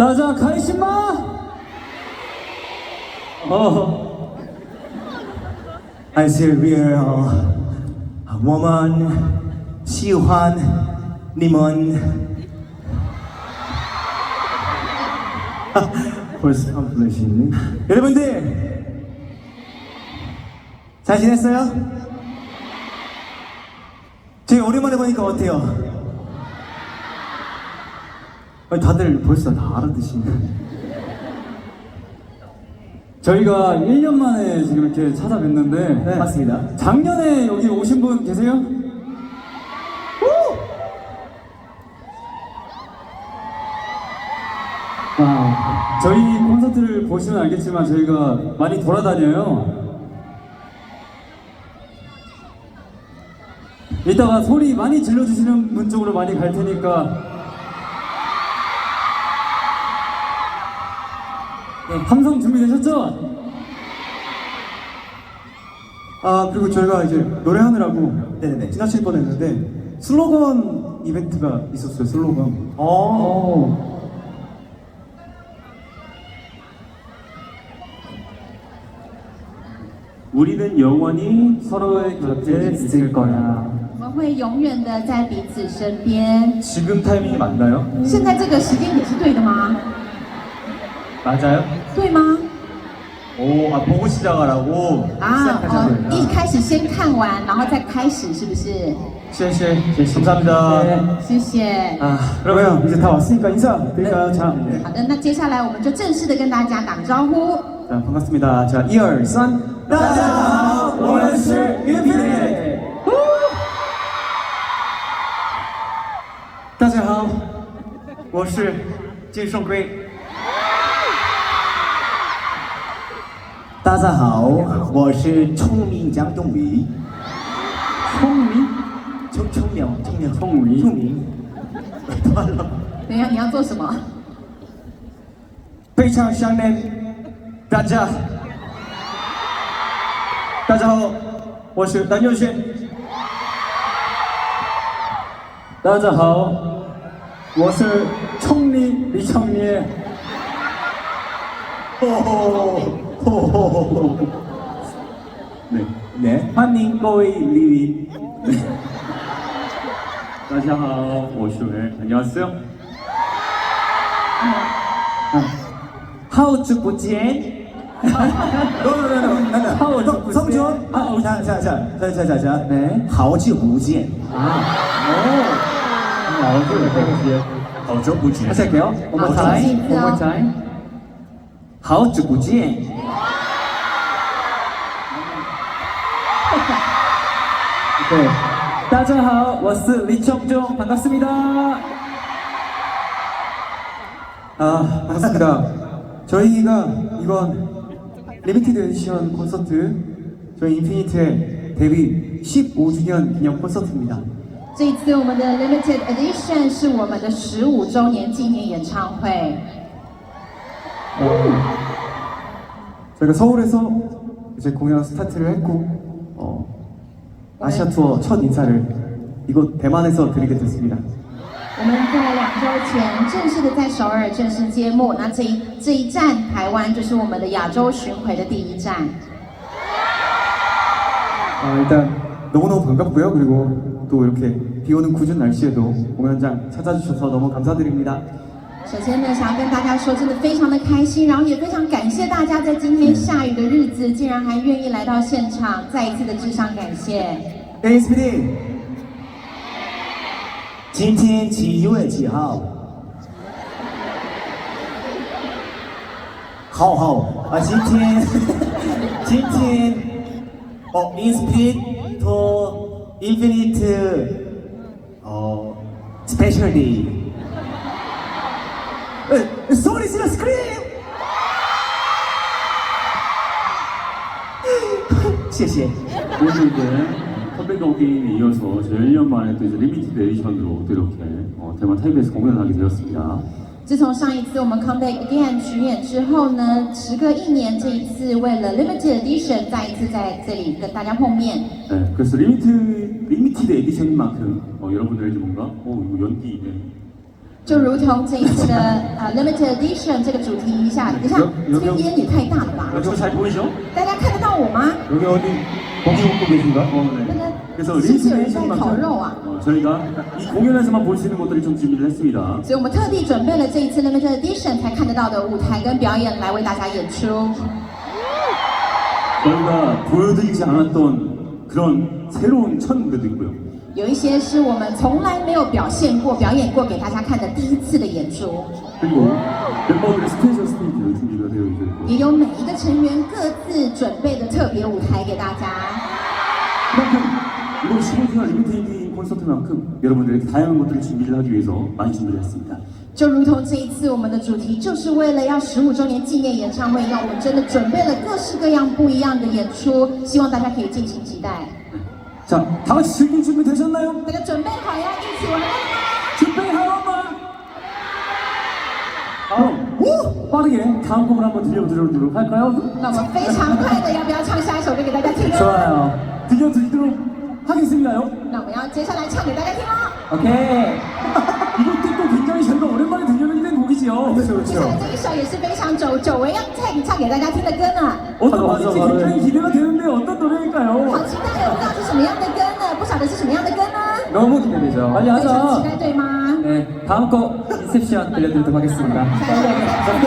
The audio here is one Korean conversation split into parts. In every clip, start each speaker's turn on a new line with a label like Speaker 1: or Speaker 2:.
Speaker 1: 나자 가이신마? 어.
Speaker 2: I say real. 아, woman 시환 님은 벌써 한 분이시네 여러분들 잘 지냈어요? 제가 오랜만에 보니까 어때요? 다들 벌써 다 알아듣시네
Speaker 1: 저희가 1년 만에 지금 이렇게 찾아뵀는데
Speaker 2: 네 맞습니다
Speaker 1: 작년에 여기 오신 분 계세요? 아, 저희 콘서트를 보시면 알겠지만 저희가 많이 돌아다녀요. 이따가 소리 많이 질러주시는 분 쪽으로 많이 갈 테니까 함성 준비되셨죠?
Speaker 3: 아 그리고 저희가 이제 노래하느라고
Speaker 2: 네네네.
Speaker 3: 지나칠 뻔했는데 슬로건 이벤트가 있었어요 슬로건
Speaker 2: 어
Speaker 1: 우리는 영원히 서로의 곁에 있을 거야.
Speaker 4: 我们会永远的在彼此身边。
Speaker 1: 지금 타이밍이 맞나요?
Speaker 4: 现在这个时间点是对的吗？
Speaker 1: 맞아요?
Speaker 4: 对吗？
Speaker 2: 오, 아, 보고 시작하라고
Speaker 4: 啊，哦，一
Speaker 2: 시작하셨구나.
Speaker 4: 开始先看完，然后再开始，是不是？
Speaker 2: 시시해. 감사합니다.
Speaker 4: 谢谢。
Speaker 2: 아,
Speaker 3: 그러면 이제 다 왔으니까 인사드릴까요? 자,
Speaker 2: 네.
Speaker 4: 好的，那接下来我们就正式的跟大家打个招呼。
Speaker 3: 자 반갑습니다 자 1, 2, 3
Speaker 2: 따자, 원스 인피니트. 大家好，我是金圣圭。 大家好，我是聪明张东伟。聪明，聪聪明，聪明，聪明，聪明。断了。
Speaker 4: 等一下，你要做什么？
Speaker 2: 非常想念大家。大家好，我是南佑轩。
Speaker 1: 大家好，我是冲你李청리。
Speaker 2: 네, 네,欢迎各位李李。
Speaker 1: 다자하오, 我是왜 안녕하세요.
Speaker 2: 好久不见。好久不见。성준 아, 자, 자, 자, 자, 자, 자, 자. 네. 好久不见。 好久不见。
Speaker 1: 다시 할게요. One more time. One more time.
Speaker 2: 好久不见。
Speaker 1: 네. 다자하오, 我是 리청종 반갑습니다.
Speaker 3: 아 반갑습니다 저희가 이번 리미티드 에디션 콘서트 저희 인피니트의 데뷔 15주년 기념 콘서트입니다
Speaker 4: 这一次我们的 Limited Edition 是我们的十五周年纪念演唱会。
Speaker 3: 저희가 서울에서 이제 공연 스타트를 했고 어, 아시아 투어 첫 인사를 이곳 대만에서 드리게 됐습니다.
Speaker 4: 我们在两周前正式的在首尔正式揭幕，那这一这一站台湾就是我们的亚洲巡回的第一站。
Speaker 3: 아, 일단 너무너무 반갑고요. 그리고 또 이렇게 비 오는 궂은 날씨에도 공연장 찾아주셔서 너무 감사드립니다.
Speaker 4: 首先呢，想要跟大家说，真的非常的开心，然后也非常感谢大家在今天下雨的日子，竟然还愿意来到现场，再一次的致上感谢。
Speaker 2: Thanks, p e t 今天几月几号？好好啊，今天 今天哦，Infinite to Infinite 哦，Special Day。呃，Sorry, s scream。谢谢。
Speaker 5: 오늘은 컴백홈 게임에 이어서 저희 1년 만에 또 이제 리미티드 에디션으로 또 이렇게 어, 대만 타이베이에서 공연하게 되었습니다.
Speaker 4: 自从上一次我们 Come Back Again 巡演之后呢，时隔一年，这一次为了 Limited Edition 再一次在这里跟大家碰面。
Speaker 5: 네, 그래서 리미트, 리미티드 에디션인 만큼 어, 여러분들에게 뭔가 어, 이거 연기 네.
Speaker 4: 就如同这一次的呃 limited edition 这个主题一下，等一下
Speaker 5: 有有
Speaker 4: 这边烟也太大了吧？
Speaker 5: 저 잘 보이죠?
Speaker 4: 大家看得到我吗？
Speaker 5: 여기 어디 고기 굽고 계신가? 어,
Speaker 4: 那
Speaker 5: 네.
Speaker 4: 个
Speaker 5: 그래서
Speaker 4: 是不是有人
Speaker 5: 리스닝
Speaker 4: 在烤肉啊？
Speaker 5: 어, 저희가 이 공연에서만 볼 수 있는 것들을 좀 준비를 했습니다.
Speaker 4: 所以我们特地准备了这一次 limited edition 才看得到的舞台跟表演来为大家演出。
Speaker 5: 저희가 보여드리지 않았던 그런 새로운 첫 무대도 있고요.
Speaker 4: 有一些是我们从来没有表现过、表演过给大家看的第一次的演出，
Speaker 5: 그리고 멤버들의 스페셜 스테이지도 준비가 되어 있고
Speaker 4: 也有每一个成员各自准备的特别舞台给大家。
Speaker 5: 그만큼 이번 15주년 리미테이드 콘서트만큼 여러분들에게 다양한 것들을 준비를 하기 위해서 많이 준비를 했습니다.
Speaker 4: 就如同这一次我们的主题就是为了要十五周年纪念演唱会一样，我们真的准备了各式各样不一样的演出，希望大家可以敬请期待。
Speaker 5: 자, 다 같이 즐길 준비 되셨나요?
Speaker 4: 大家准备好要一起玩了吗？
Speaker 5: 준비하마! 아, 빠르게 다음 곡을 한번 들려드리도록 할까요?
Speaker 4: 那我们非常快的，要不要唱下一首歌给大家听啊？
Speaker 1: 좋아요.
Speaker 5: 들려드리도록 하겠습니다요.
Speaker 4: 那我们要接下来唱给大家听哦。
Speaker 1: 오케이.
Speaker 5: 이것도 또 굉장히 저희가 오랜 만에 들려드리는 곡이지요.
Speaker 4: 接下来这一首也是非常久久违要唱唱给大家听的歌呢，
Speaker 5: 어떤
Speaker 1: 맞아,
Speaker 5: 곡인지
Speaker 1: 맞아.
Speaker 5: 굉장히 기대가 되는데 어떤 노래일까요?
Speaker 4: 好期待哦！不知道是什么样的歌呢？不晓得是什么样的歌呢？
Speaker 1: 너무 기대되죠. 빨리
Speaker 4: 非常期
Speaker 1: 하자.
Speaker 4: 待，对吗？
Speaker 1: 네, 다음 곡 인셉션 들려드리도록 하겠습니다.
Speaker 4: 下一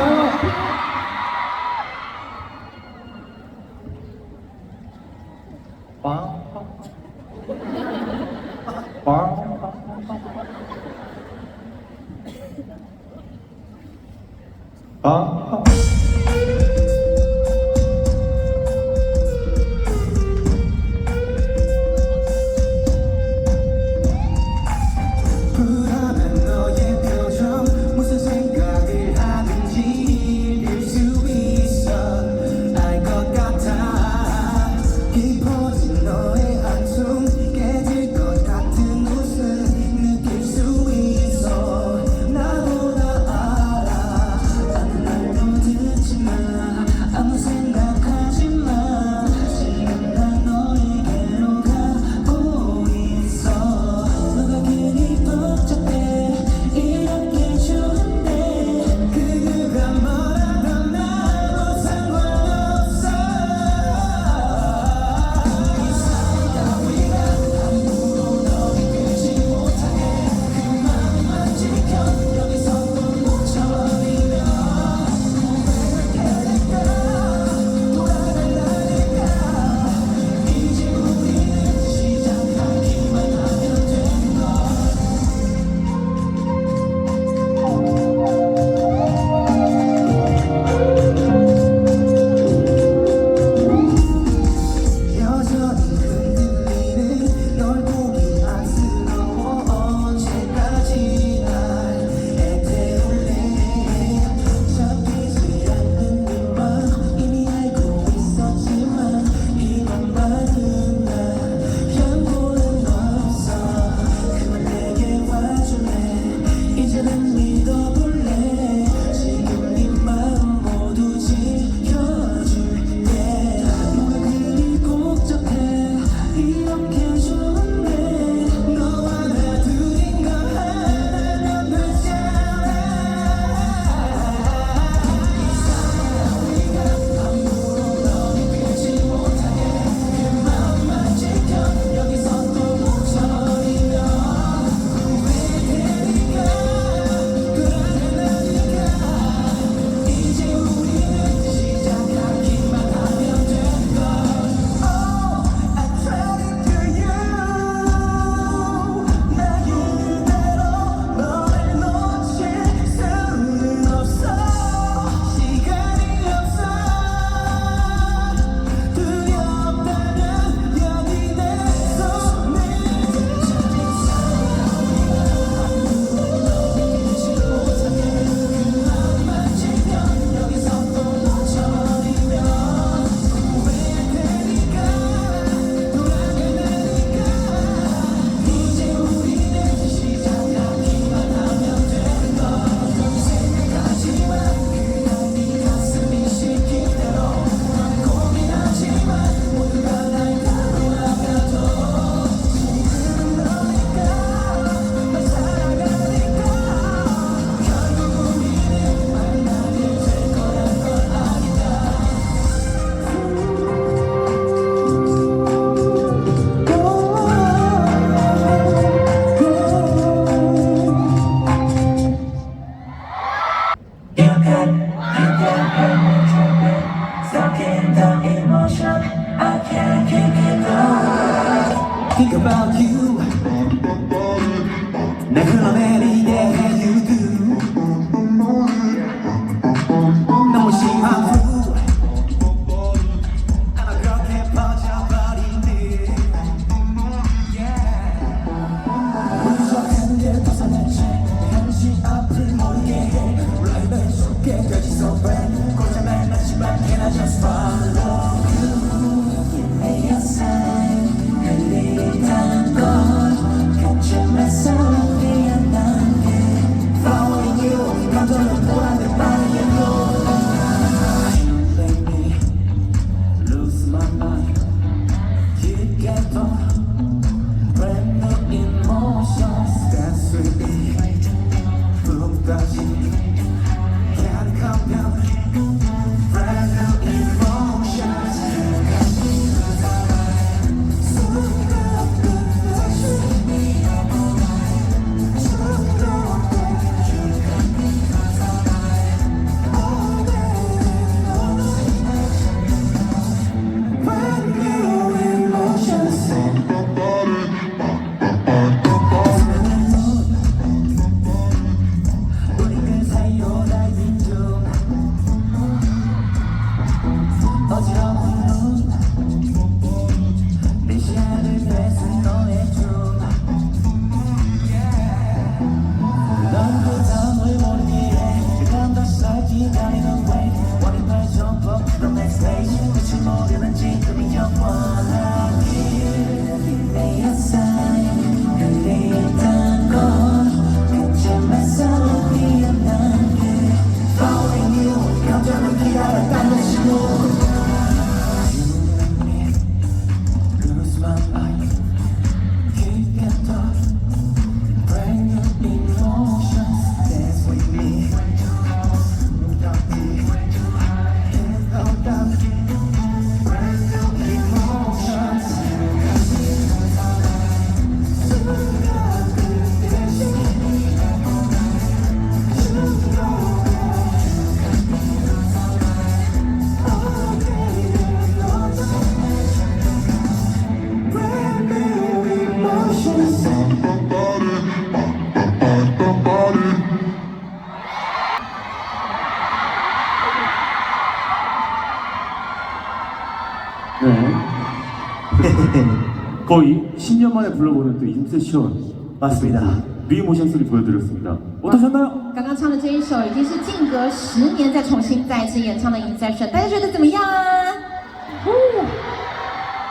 Speaker 5: 거의 10년 만에 불러보는 또 임세션
Speaker 2: 맞습니다.
Speaker 5: 리모션 소리 보여드렸습니다. 어떠셨나요?
Speaker 4: 刚刚唱的这一首已经是间隔十年再重新再次演唱的《Inception》，大家觉得怎么样啊？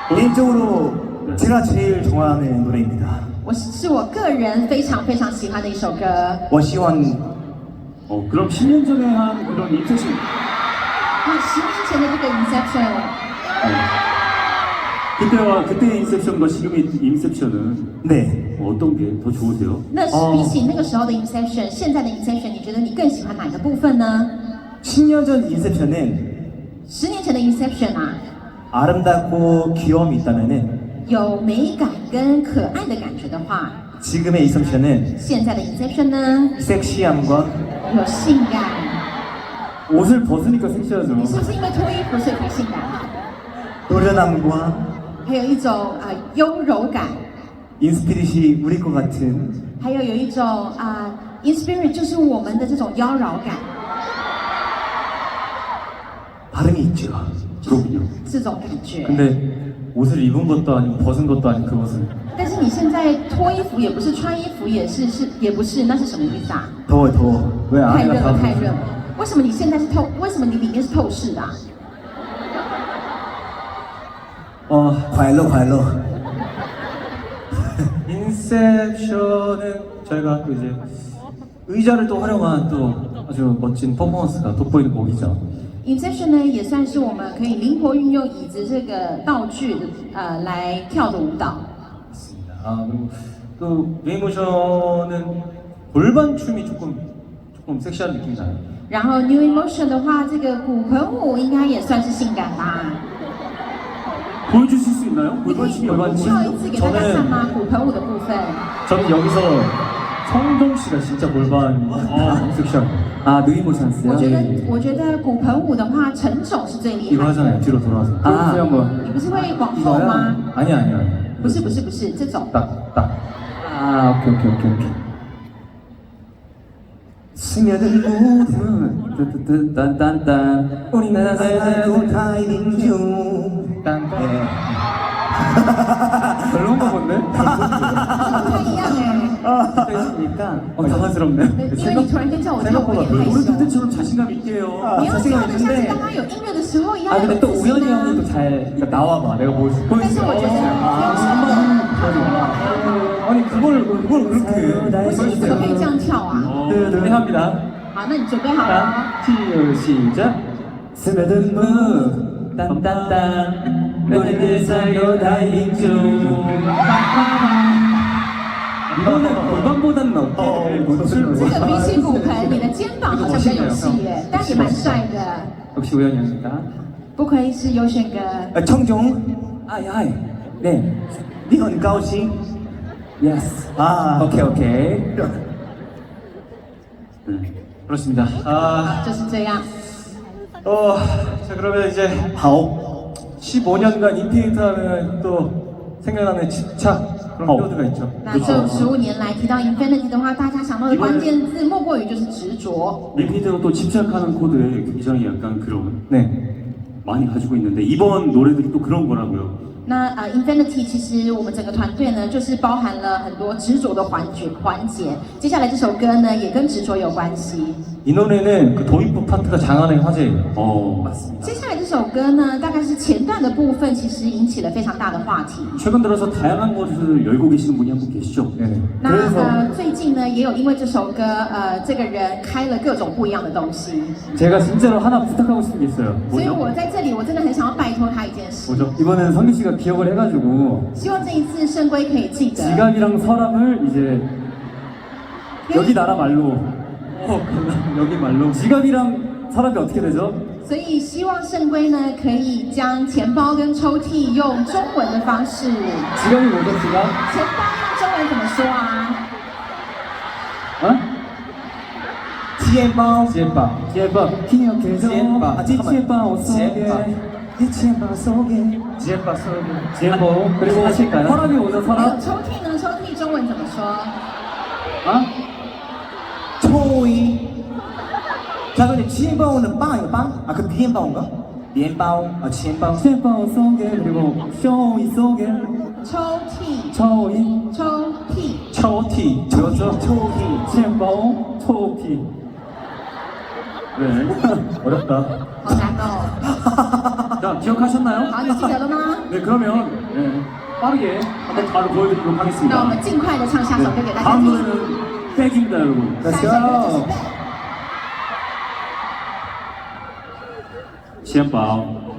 Speaker 2: 개인적으로 제가 제일 좋아하는 노래입니다.
Speaker 4: 我是是我个人非常非常喜欢的一首歌。
Speaker 2: 워시원
Speaker 5: 어, 그럼 10년 전에 한 그런 임세션
Speaker 4: 那十年前的这个《Inception》，
Speaker 5: 그때와 그때의 인셉션과 지금의 인셉션은
Speaker 2: 네.
Speaker 5: 어떤 게 더 좋으세요?
Speaker 4: 那是比起那个时候的《Inception》，现在的《Inception》，你觉得你更喜欢哪个部分呢？
Speaker 2: 10년 전 인셉션은
Speaker 4: 十年前的《Inception》啊，
Speaker 2: 아름답고 귀여움이 있다면은
Speaker 4: 有美感跟可爱的感觉的话，
Speaker 2: 지금의 인셉션은
Speaker 4: 现在的《Inception》呢，
Speaker 2: 섹시함과
Speaker 4: 有性感。
Speaker 5: 옷을 벗으니까 섹시하죠.
Speaker 4: 你是不是因为脱衣服所以不性感？
Speaker 2: 노련함과
Speaker 4: 还有一种啊、呃优柔感，
Speaker 2: 인스피릿이 우리 것 같은
Speaker 4: 还有有一种啊、i n s p i r i t 就是我们的这种妖娆感，
Speaker 2: 발음이 있죠.
Speaker 5: 그렇군요.
Speaker 4: 这种感觉。
Speaker 3: 근데 옷을 입은 것도 아니고 벗은 것도 아닌 그것은
Speaker 4: 但是你现在脱衣服也不是，穿衣服也是，是也不是，那是什么意思啊？
Speaker 2: 더워 더워.
Speaker 3: 왜
Speaker 4: 太热
Speaker 3: 안에가
Speaker 4: 了，
Speaker 3: 다
Speaker 4: 太热了。为什么你现在是透？为什么你里面是透视的、啊？
Speaker 3: 어,
Speaker 2: 과일로 과일로.
Speaker 3: 인셉션은 저희가 또 이제 의자를 또 활용한 또 아주 멋진 퍼포먼스가 돋보이는 곡이죠.
Speaker 4: Inception 呢，也算是我们可以灵活运用椅子这个道具的呃来跳的舞蹈。
Speaker 3: 맞습니다. 아 그리고 또 레이모션은 골반 춤이 조금 조금 섹시한 느낌이 나요.
Speaker 4: 然后 New Emotion 的话，这个骨盆舞应该也算是性感吧？
Speaker 5: 보여주실 수 있나요?
Speaker 4: 你可以
Speaker 5: 골반춤이
Speaker 3: 골반
Speaker 5: 얼마나
Speaker 4: 跳一次给大家看吗？骨盆舞的部分。
Speaker 3: 저는 여기서 성동 씨가 진짜 골반 아, 섹시한 아 느이모션스요?
Speaker 4: 我觉得，我觉得骨盆舞的话，陈总是最厉
Speaker 3: 이거
Speaker 4: 害的。
Speaker 3: 하잖아요 뒤로 돌아와서
Speaker 2: 아.
Speaker 3: 아 한번
Speaker 4: 你不是会往后吗？
Speaker 3: 아니 아니 아니
Speaker 4: 不是不是不是这种，
Speaker 1: 딱딱 아 오케이 오케이 오케이 오케이
Speaker 3: 스며든 모든
Speaker 1: 딴딴딴
Speaker 3: 우리나라 살고 타이밍 중
Speaker 1: 딴 별론가 본데?
Speaker 4: 不太一样哎。
Speaker 3: 했으니까
Speaker 1: 어 당황스럽네
Speaker 4: 因为你突然间叫我跳，我有点害
Speaker 5: 노래
Speaker 4: 羞。
Speaker 5: 그때처럼 자신감 있게요.
Speaker 4: 你要跳的像是刚刚有音乐的时候一样
Speaker 1: 아
Speaker 4: 有
Speaker 1: 근데 또
Speaker 4: 自信
Speaker 1: 우연히
Speaker 4: 啊
Speaker 1: 형이 또 잘 나와봐 내가 보여줄게
Speaker 4: 但是我觉得天
Speaker 3: 아니 그걸 그걸 그렇게
Speaker 4: 为什么怎么可以这样跳啊？
Speaker 5: 어,
Speaker 1: 네 합니다
Speaker 4: 好，那你准备好了吗？
Speaker 1: 자 시작
Speaker 3: 스며든 무
Speaker 1: 딴딴딴 너희들 살고 다이빙 중 이거는 골반보단 낫게
Speaker 4: 这个比起骨盆，你的肩膀好像比较有戏耶，但也蛮帅的。
Speaker 1: 역시 우연이 형입니다
Speaker 4: 不愧是优炫哥，
Speaker 3: 아, 청종
Speaker 1: 아이 아이 네
Speaker 3: 니헌 가오시
Speaker 1: 예스
Speaker 3: 아
Speaker 1: 오케이 오케이
Speaker 5: 네.
Speaker 1: 그렇습니다 아
Speaker 4: 就是这样。
Speaker 3: 어, 자 그러면 이제 하오 15년간 인피니트 하면 또 생각나는 집착 그런
Speaker 1: 하오.
Speaker 3: 키워드가 있죠
Speaker 4: 那这十五年来提到 infinity 的话，大家想到的关键字莫过于就是执着。
Speaker 5: 리피드가 또 집착하는 코드에 굉장히 약간 그런
Speaker 3: 네
Speaker 5: 많이 가지고 있는데 이번 노래들이 또 그런 거라고요.
Speaker 4: 那呃，infinity 其实我们整个团队呢，就是包含了很多执着的环节环节。接下来这首歌呢，也跟执着有关系。
Speaker 3: 이 노래는 그 도입부 파트가 장안의 화제예요
Speaker 5: 어,
Speaker 4: 接下来这首歌呢，大概是前段的部分，其实引起了非常大的话题。
Speaker 5: 최근 들어서 다양한 것을 열고 계시는 분이 한 분 계시죠?
Speaker 3: 네네
Speaker 4: 那
Speaker 3: 그래서
Speaker 4: 呃，最近呢，也有因为这首歌，呃，这个人开了各种不一样的东西，
Speaker 1: 제가 진짜로 하나 부탁하고 싶은 게 있어요
Speaker 4: 所以我在这里，我真的很想要拜托他一件事，
Speaker 1: 뭐죠? 이번엔 성규 씨가 기억을 해가지고
Speaker 4: 希望这一次圣龟可以记得，
Speaker 1: 지갑이랑 서랍을 이제 여기 나라 말로 어, 여기 말로 지갑이랑 서랍이 어떻게 되죠?
Speaker 4: 所以希望圣龟呢，可以将钱包跟抽屉用中文的方式，
Speaker 1: 지갑이 뭐죠 지갑?
Speaker 4: 钱包用中文怎么说啊？
Speaker 1: 어?
Speaker 3: 지엠바오
Speaker 1: 지혜빠 지혜빠 기억해줘
Speaker 3: 지혜빠. 아, 잠깐만.
Speaker 1: 지혜빠 옷 속에
Speaker 3: 지혜빠. 이 지엠바 속에
Speaker 1: 지혜빠 속에 지혜빠 그리고 하실까요? 서랍이 뭐죠
Speaker 4: 还有
Speaker 1: 서랍?
Speaker 4: 抽屉呢？抽屉中文怎么说？
Speaker 3: 자 근데 지엠바오는 빵이에요 빵? 아그 비엠바오인가? 비엠바오 아 지엠바오
Speaker 1: 지혜빠 옷 속에 그리고 쇼이 속에
Speaker 4: 抽屉，
Speaker 1: 초이
Speaker 4: 抽屉，
Speaker 3: 초티
Speaker 1: 그렇죠?
Speaker 3: 초티
Speaker 1: 지혜빠 초피
Speaker 5: 네.
Speaker 1: 어렵다
Speaker 4: 好难哦。
Speaker 5: 자, 기억하셨나요?
Speaker 4: 好，你记得了吗？
Speaker 5: 네, 그러면 네, 빠르게 한번 바로 보여드리도록
Speaker 4: 那我
Speaker 5: 하겠습니다.
Speaker 4: 们尽快的唱下首歌给大家
Speaker 5: 다음
Speaker 4: 听。
Speaker 5: 노래는 백입니다, 여러분.
Speaker 4: 下一首歌就是 Back。
Speaker 5: 시엠바오.